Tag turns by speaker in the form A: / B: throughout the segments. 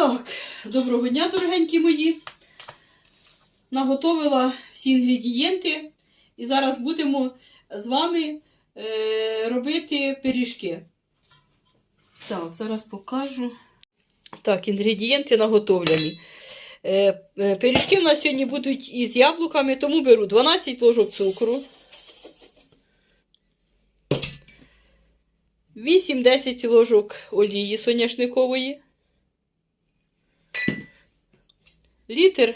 A: Так, доброго дня, дорогенькі мої. Наготовила всі інгредієнти. І зараз будемо з вами е, робити пиріжки. Так, зараз покажу. Так, інгредієнти наготовлені. Е, е, пиріжки у нас сьогодні будуть із яблуками, тому беру 12 ложок цукру. 8-10 ложок олії соняшникової. Літр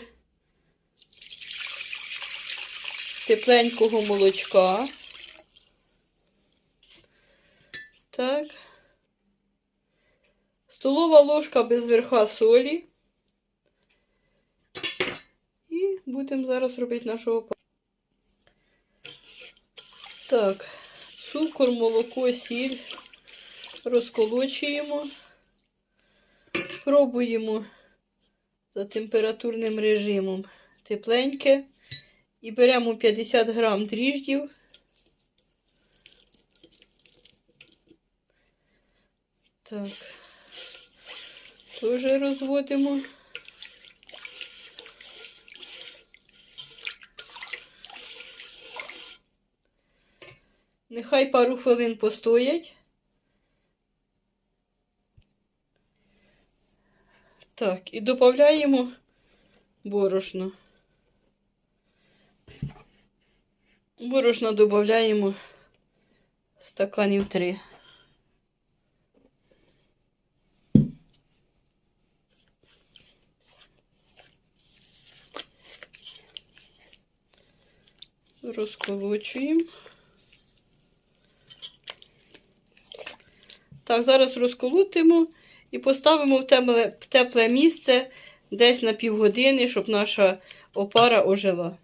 A: тепленького молочка. Так. Столова ложка без верха солі. І будемо зараз робити нашого па- Так, цукор, молоко, сіль розколочуємо, пробуємо за температурним режимом тепленьке. І беремо 50 грам дріждів. Так, теж розводимо. Нехай пару хвилин постоять. Так, і додаємо борошно. Борошна додаємо стаканів 3. Розколочуємо. Так, зараз розколотимо і поставимо в тепле, в тепле місце десь на півгодини, щоб наша опара ожила.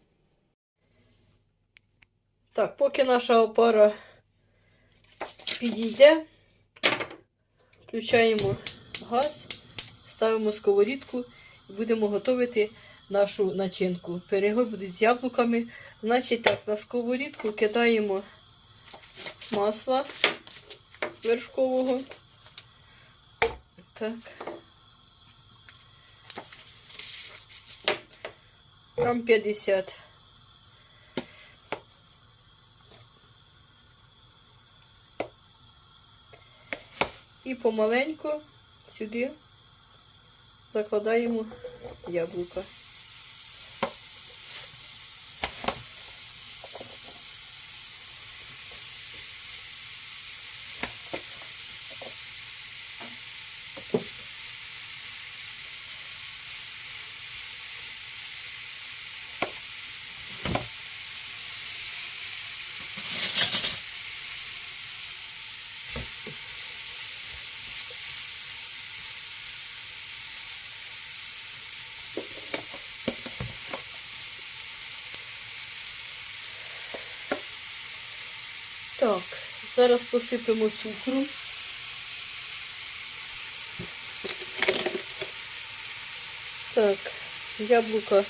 A: Так, поки наша опара підійде, включаємо газ, ставимо сковорідку і будемо готувати нашу начинку. Пироги будуть з яблуками. Значить так, на сковорідку кидаємо масла вершкового. Так. Там 50. І помаленьку сюди закладаємо яблука. Так, зараз посипемо цукру. Так, яблука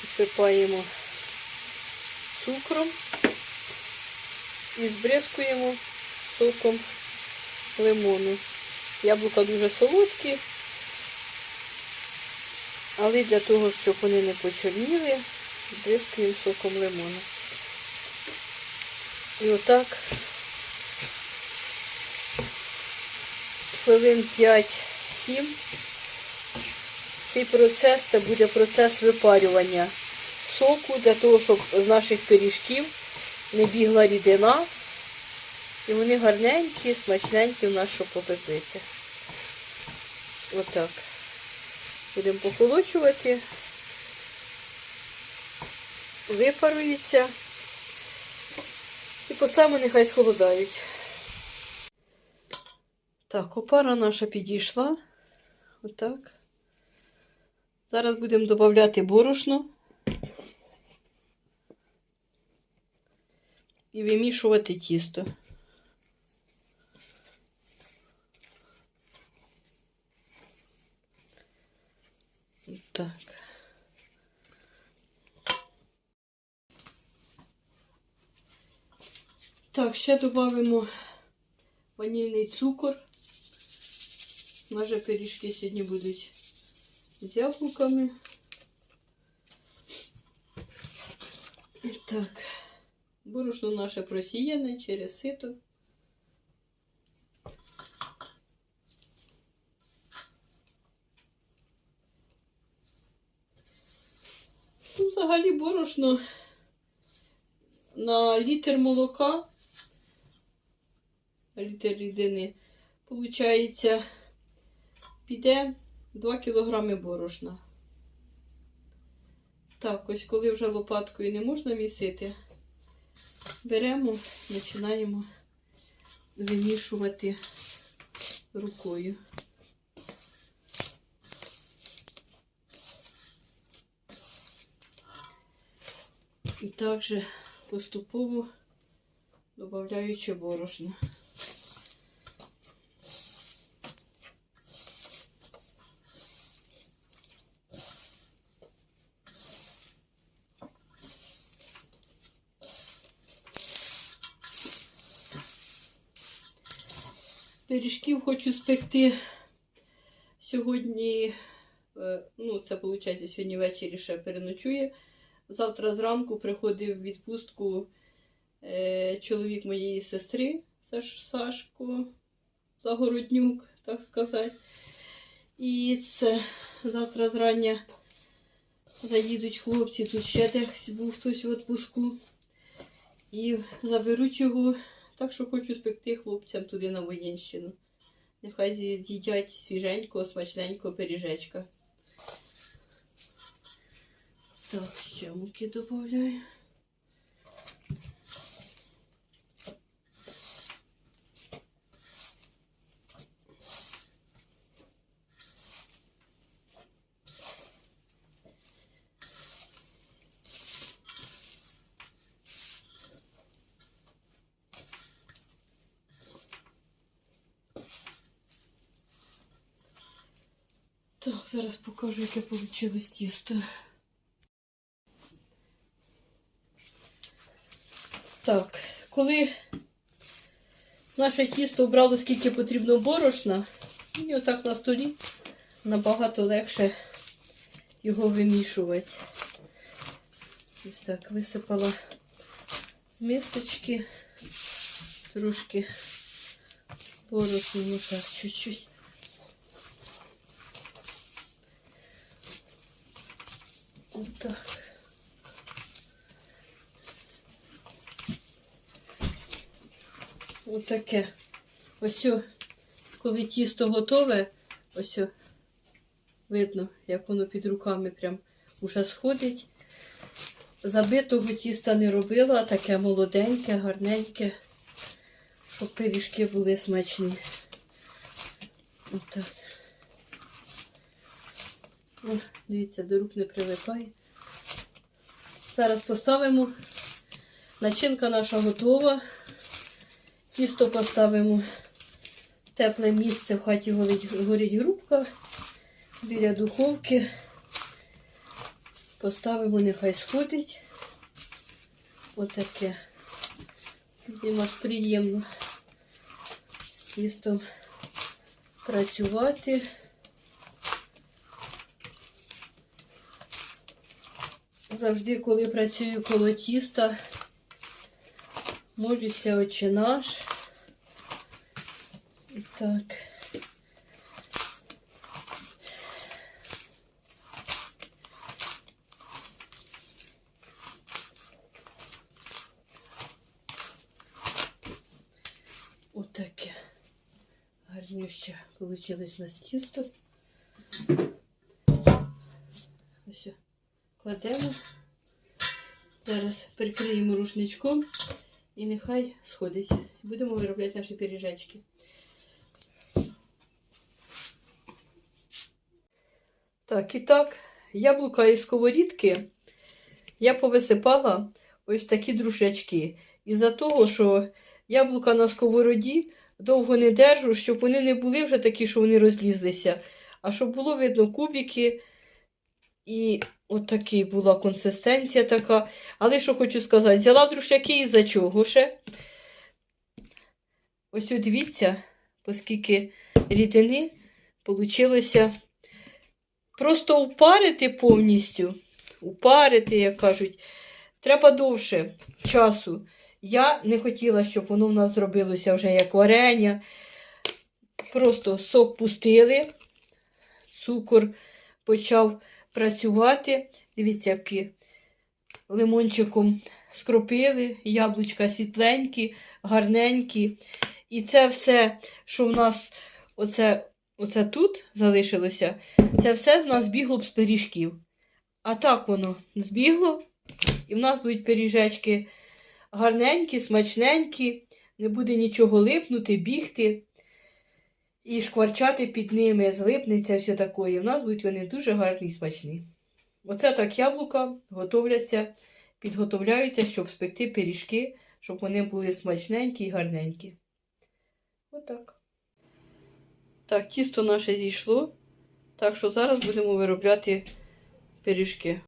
A: посипаємо цукром і збризкуємо соком лимону. Яблука дуже солодкі, але для того, щоб вони не почорніли, збризкуємо соком лимону. І отак хвилин 5-7. Цей процес це буде процес випарювання соку для того, щоб з наших пиріжків не бігла рідина. І вони гарненькі, смачненькі в нас, щоб попеклися. Отак. Будемо поколочувати. Випарується. І поставимо, нехай схолодають. Так, опара наша підійшла. Отак. Зараз будемо додати борошно і вимішувати тісто. Так. Так, ще додамо ванільний цукор Може, пиріжки сьогодні будуть з яблуками. Так, борошно наше просіяне через сито. Ну, взагалі борошно на літр молока, літр рідини, виходить, піде 2 кг борошна. Так, ось коли вже лопаткою не можна місити, беремо, починаємо вимішувати рукою. І також поступово додаючи борошно. Пиріжків хочу спекти сьогодні, е, ну, це виходить, сьогодні ввечері ще переночує. Завтра зранку приходив в відпустку е, чоловік моєї сестри Саш, Сашко Загороднюк, так сказати. І це завтра зрання заїдуть хлопці, тут ще десь був хтось в відпуску. І заберуть його. Так що хочу спекти хлопцям туди на воєнщину. Нехай з'їдять свіженького, смачненького пиріжечка. Так, ще муки додаю. Так, зараз покажу, яке вийшло тісто. Так, коли наше тісто обрало скільки потрібно борошна, і отак на столі набагато легше його вимішувати. Ось так висипала з мисочки, трошки борошна, ну так, чуть-чуть. Отак. Отаке. Ось, о, коли тісто готове, ось видно, як воно під руками прям уже сходить. Забитого тіста не робила, таке молоденьке, гарненьке, щоб пиріжки були смачні. Отак. О, дивіться, до рук не прилипає. Зараз поставимо. Начинка наша готова. Тісто поставимо в тепле місце, в хаті горить, горить грубка біля духовки. Поставимо, нехай сходить. Отаке. Їм приємно з тістом працювати. Завжди, коли працюю коло тіста, молюся очі наш. Так. Отаке. Гарнюще вийшло у нас тісто. Кладемо. Зараз прикриємо рушничком і нехай сходить. Будемо виробляти наші пиріжечки. Так, і так, яблука із сковорідки я повисипала ось такі друшечки. Із-за того, що яблука на сковороді довго не держу, щоб вони не були вже такі, що вони розлізлися, а щоб було видно кубики. І от такий була консистенція така. Але що хочу сказати, взяла друшляки із-за чого ще. Ось от дивіться, оскільки рідини Получилося просто упарити повністю. Упарити, як кажуть, треба довше часу. Я не хотіла, щоб воно в нас зробилося вже як варення. Просто сок пустили, цукор почав працювати. Дивіться, які лимончиком скропили, яблучка світленькі, гарненькі. І це все, що в нас оце, оце тут залишилося, це все в нас збігло б з пиріжків. А так воно збігло, і в нас будуть пиріжечки гарненькі, смачненькі, не буде нічого липнути, бігти і шкварчати під ними, злипнеться все таке. І в нас будуть вони дуже гарні і смачні. Оце так яблука готовляться, підготовляються, щоб спекти пиріжки, щоб вони були смачненькі і гарненькі. Отак. Так, тісто наше зійшло. Так що зараз будемо виробляти пиріжки.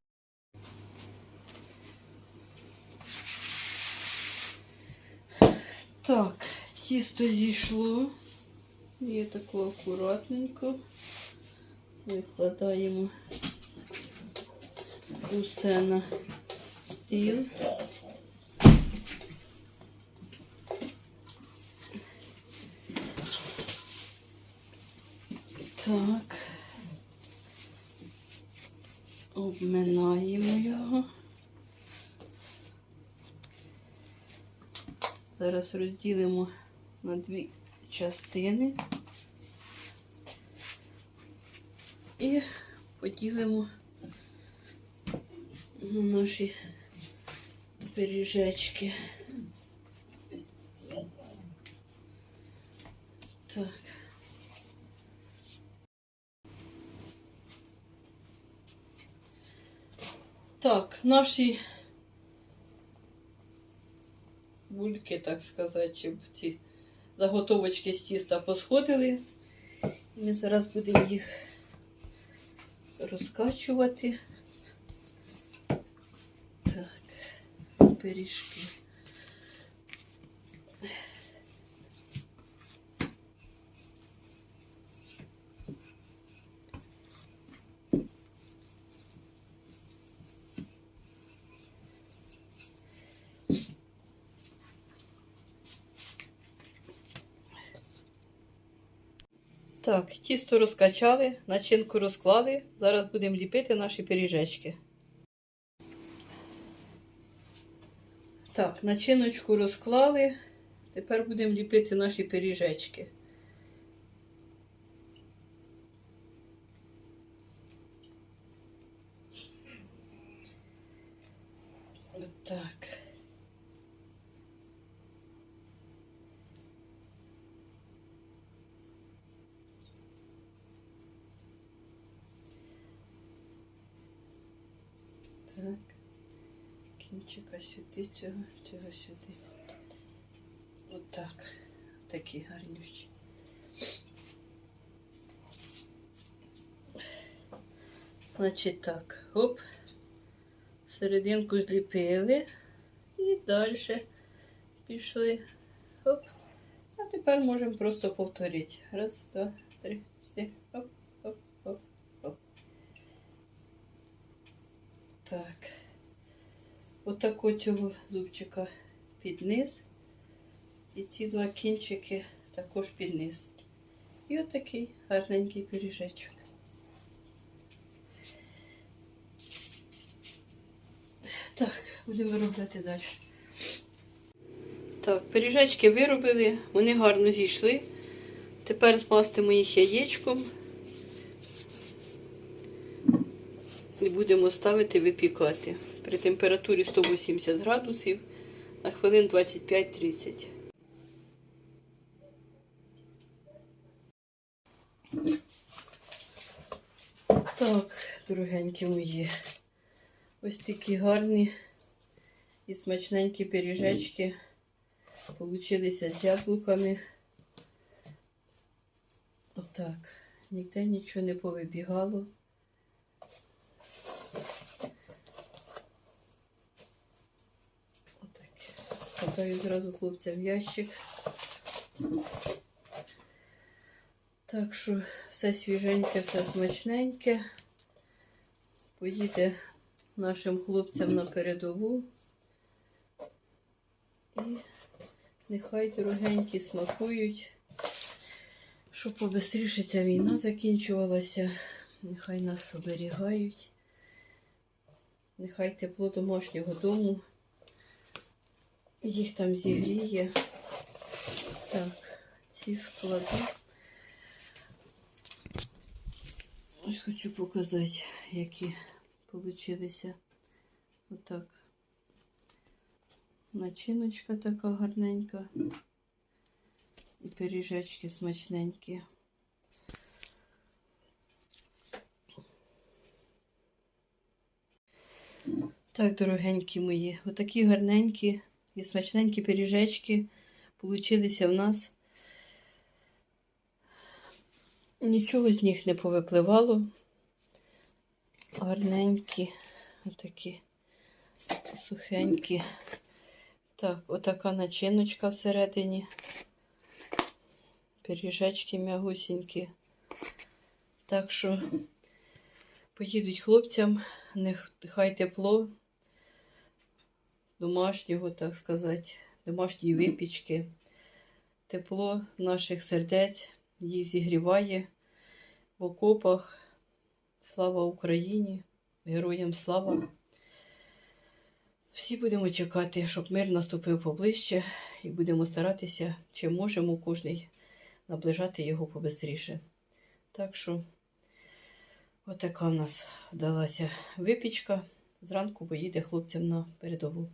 A: Так, тісто зійшло. Є тако акуратненько. Викладаємо усе на стіл. Так. Обминаємо його. Зараз розділимо на дві частини і поділимо на наші пиріжечки. Так. Так, наші бульки, так сказати, ці заготовочки з тіста посходили. І Ми зараз будемо їх розкачувати. Так, пиріжки. Так, тісто розкачали, начинку розклали. Зараз будемо ліпити наші пиріжечки. Так, начиночку розклали. Тепер будемо ліпити наші пиріжечки. Так. Кінчика сюди, цього, цього сюди. Отак. Такі гарнющі. Значить так, оп. Серединку зліпили і далі пішли. Оп. А тепер можемо просто повторити. Раз, два, три, чотири. Оп, Так. Отако цього зубчика під низ. І ці два кінчики також під низ. І отакий гарненький пиріжечок. Так, будемо виробляти далі. Так, пиріжечки виробили, вони гарно зійшли. Тепер змастимо їх яєчком. І будемо ставити випікати при температурі 180 градусів на хвилин 25-30. Так, дорогенькі мої. Ось такі гарні і смачненькі пиріжечки получилися з яблуками. Отак. Ніде нічого не повибігало. Отак. Кидаю зразу хлопцям в ящик. Так що Все свіженьке, все смачненьке. Поїде нашим хлопцям на передову. І нехай дорогенькі смакують, щоб побистріше ця війна закінчувалася. Нехай нас оберігають. Нехай тепло домашнього дому їх там зігріє. Так, ці склади. Хочу показати, які получилися. Отак. Начиночка така гарненька. І пиріжечки смачненькі. Так, дорогенькі мої, отакі гарненькі і смачненькі пиріжечки получилися в нас. Нічого з них не повипливало. Гарненькі, отакі сухенькі. Так, отака начиночка всередині. Пиріжечки м'ягусінькі. Так що поїдуть хлопцям, нехай тепло домашнього, так сказати, домашньої випічки. Тепло наших сердець їх зігріває в окопах. Слава Україні! Героям слава! Всі будемо чекати, щоб мир наступив поближче, і будемо старатися, чи можемо кожний наближати його побистріше. Так що, отака в нас вдалася випічка. Зранку поїде хлопцям на передову.